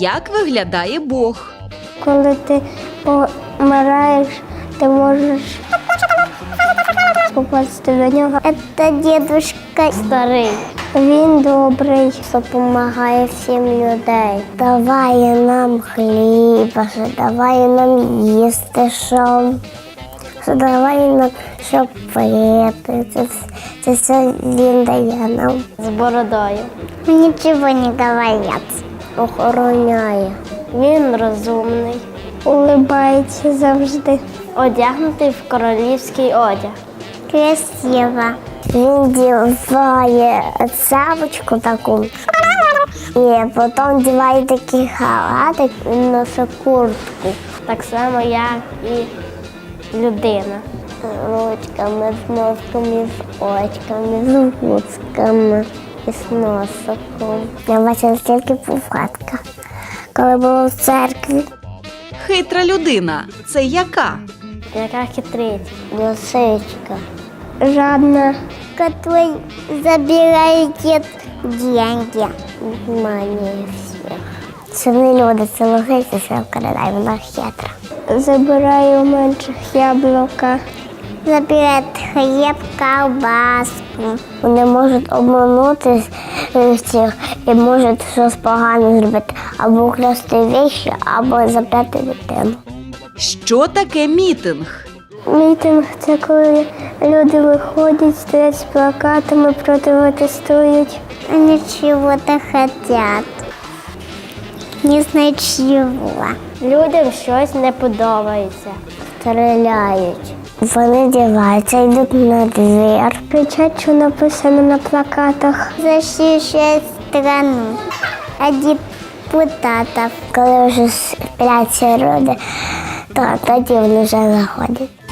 Як виглядає Бог? Коли ти помираєш, ти можеш попасти до нього. Це дідушка старий. Він добрий, допомагає всім людей. Даває нам хліба, що даває нам їсти, що, що даває нам що пити. Це, це все він дає нам. З бородою. Нічого не говорять. Охороняє. Він розумний. Улибається завжди. Одягнутий в королівський одяг. Красиво. Він діває цапочку таку. І потім діває такий халатик і носи куртку. Так само, як і людина. З Ручками, з носками, з очками, з гудзками і з носиком. Я бачила тільки повхатка, коли було в церкві. Хитра людина це яка? Яка хитрить? Лисичка. Жадна. Который забирает деньги. Мания всех. Це не люди, це лисиця, що вкрадає, вона хитра. Забирає у менших яблука. Забирає хліб, колбаску. Вони можуть обманути всіх і можуть щось погане зробити. Або вкрасти віші, або забрати дитину. Що таке мітинг? Мітинг це коли люди виходять, стоять з плакатами, протестують. Вони чого-то хочуть. Не знаю чого. Людям щось не подобається. Стріляють. Вони діваються, йдуть на двір. Кричать, що написано на плакатах. Защищать страну. А депутатів. Коли вже сплять роди, то тоді вони вже заходять.